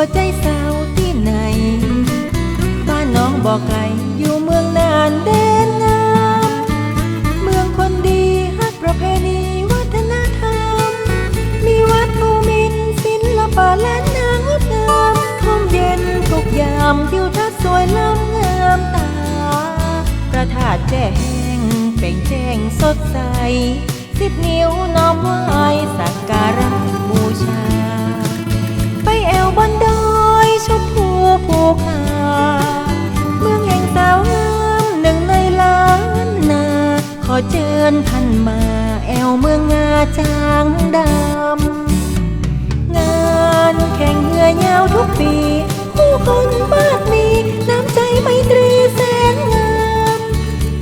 บ่ใจสาวที่ไหน บ้านน้องบ่ไกลอยู่เมืองนานแดนงาม เมืองคนดีฮักประเพณีวัฒนธรรม มีวัดภูมินทร์ศิลปะล้านนางดงามร่มเย็นทุกยามทิวทัศน์สวยล้ำงามตาพระธาตุแจ้งเป่งแจ้งสดใสสิบนิ้วน้อมไหวสักการะ ญท่านมาแอวเมืองงาจางดำ งานแข่งเรือยาวทุกปี ผู้คนมากมี น้ำใจไมตรีแสนงาม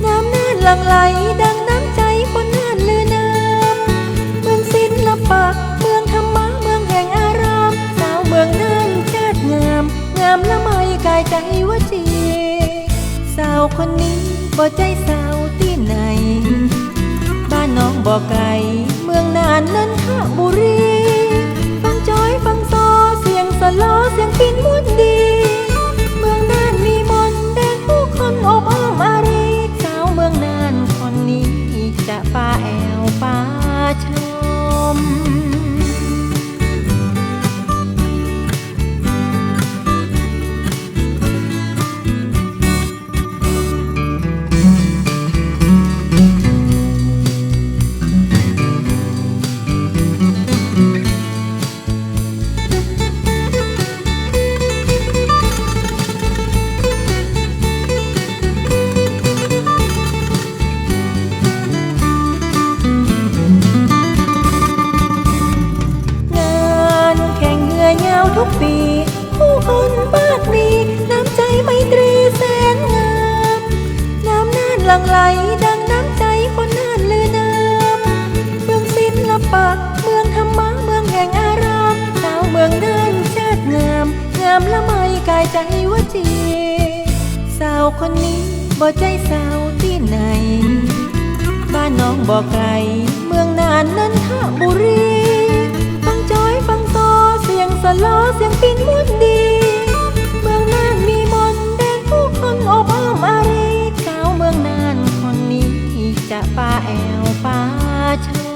น้ำน่านหลั่งไหลดังน้ำใจคนน่านลือนามเมืองศิลปะเมืองธรรมะเมืองแห่งอาราม สาวเมืองน่านชาติงาม งามละไมกายใจวจี สาวคนนี้บ่ใจสาวที่ไหน น้องบ่อไก่ เมืองนานนันทบุรีายใจว่าจี สาวคนนี้บ่ใจสาวที่ไหน บ้านน้องบ่ไกล เมืองนานนั้นท่าบุรีฟังจอยฟังโตเสียงสะลอเสียงปินมุ่นดี เมืองนานมีมนแดนผู้คนอบอ้อมอารีสาวเมืองนานคนนี้จะป้าแอวป้าชา